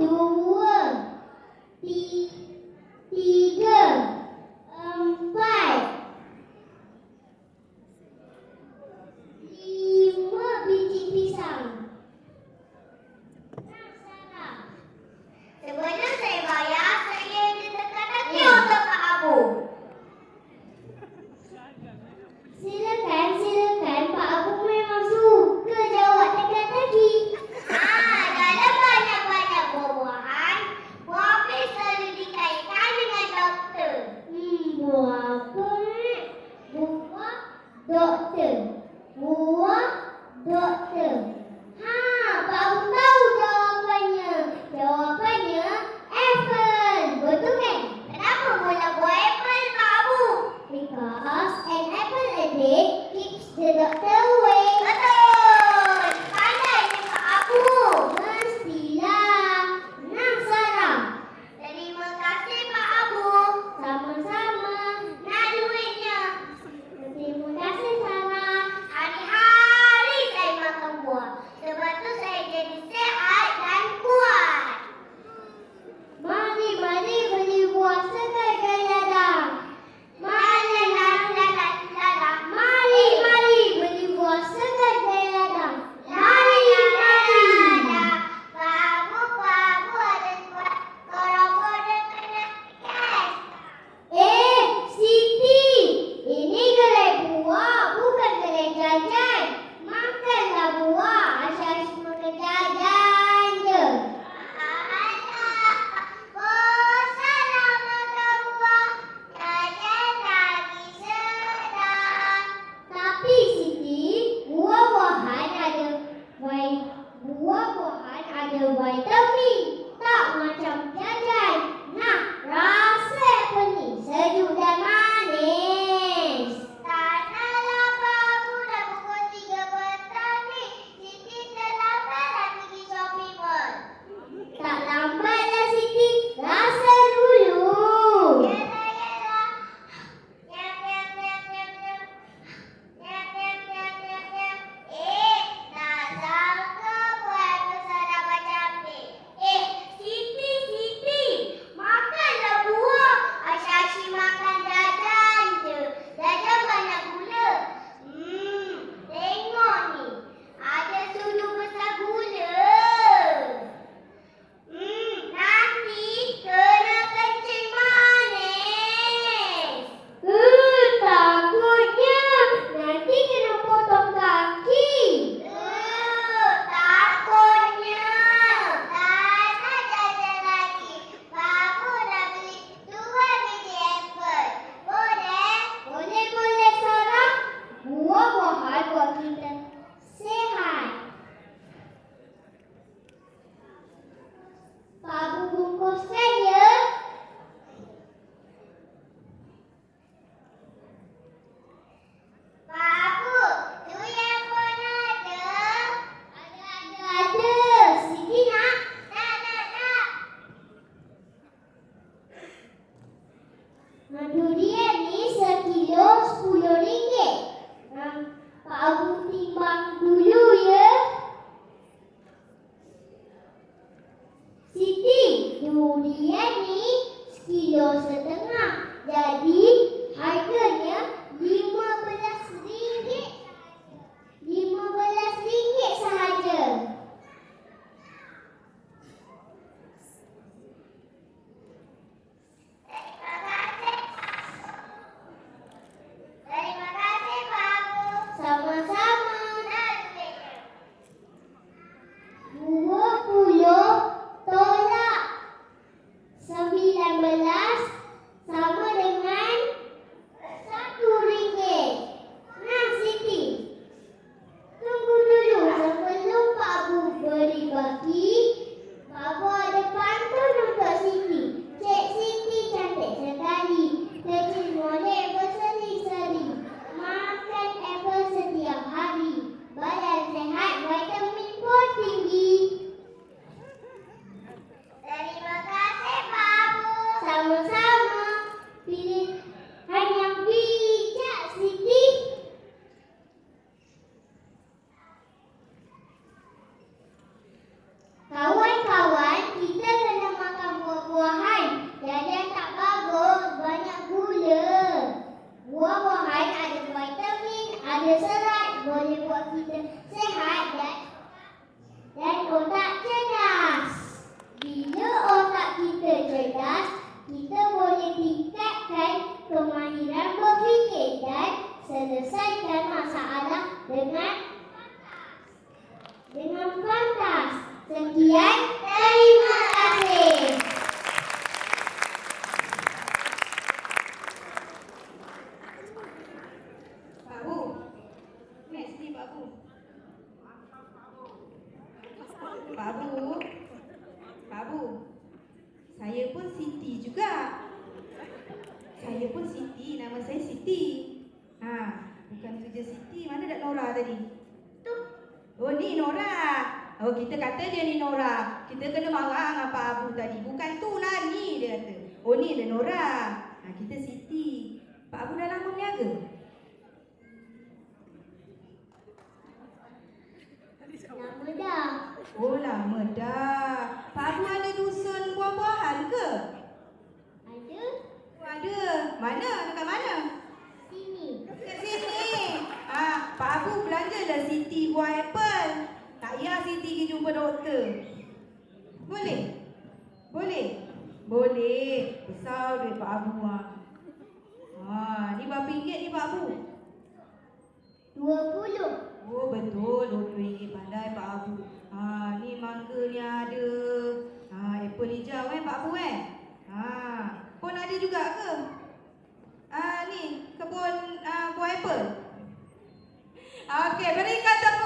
No durian ni sekilo setengah. Jadi, saya Siti. Ha, bukan kerja Siti. Mana dak Nora tadi? Tu. Oh, ni Nora. Oh, kita kata dia ni Nora. Kita kena marah dengan Pak Abu tadi. Bukan tu lah ni dia kata. Oh, ni dia Nora. Ha, kita Siti. Pak Abu dah lama berniaga? Lama dah. Oh, lama dah. Pak Abu ada dusun buah-buahan ke? Ada Oh, ada. Mana? Dekat mana? sini. Kat sini. Ah, Pak Abu belanjalah Apple. Tak payah Siti pergi jumpa doktor. Boleh? Boleh? Boleh. Besar duit Pak Abu ah. Ah, ni berapa ringgit ni Pak Abu? Dua puluh. Oh betul, RM20 pandai Pak Abu. Ha, ni mangga ni ada. Ha, apple hijau eh Pak Abu eh. Ha, pun ada juga ke? Ah ni kebun ah, buah apple.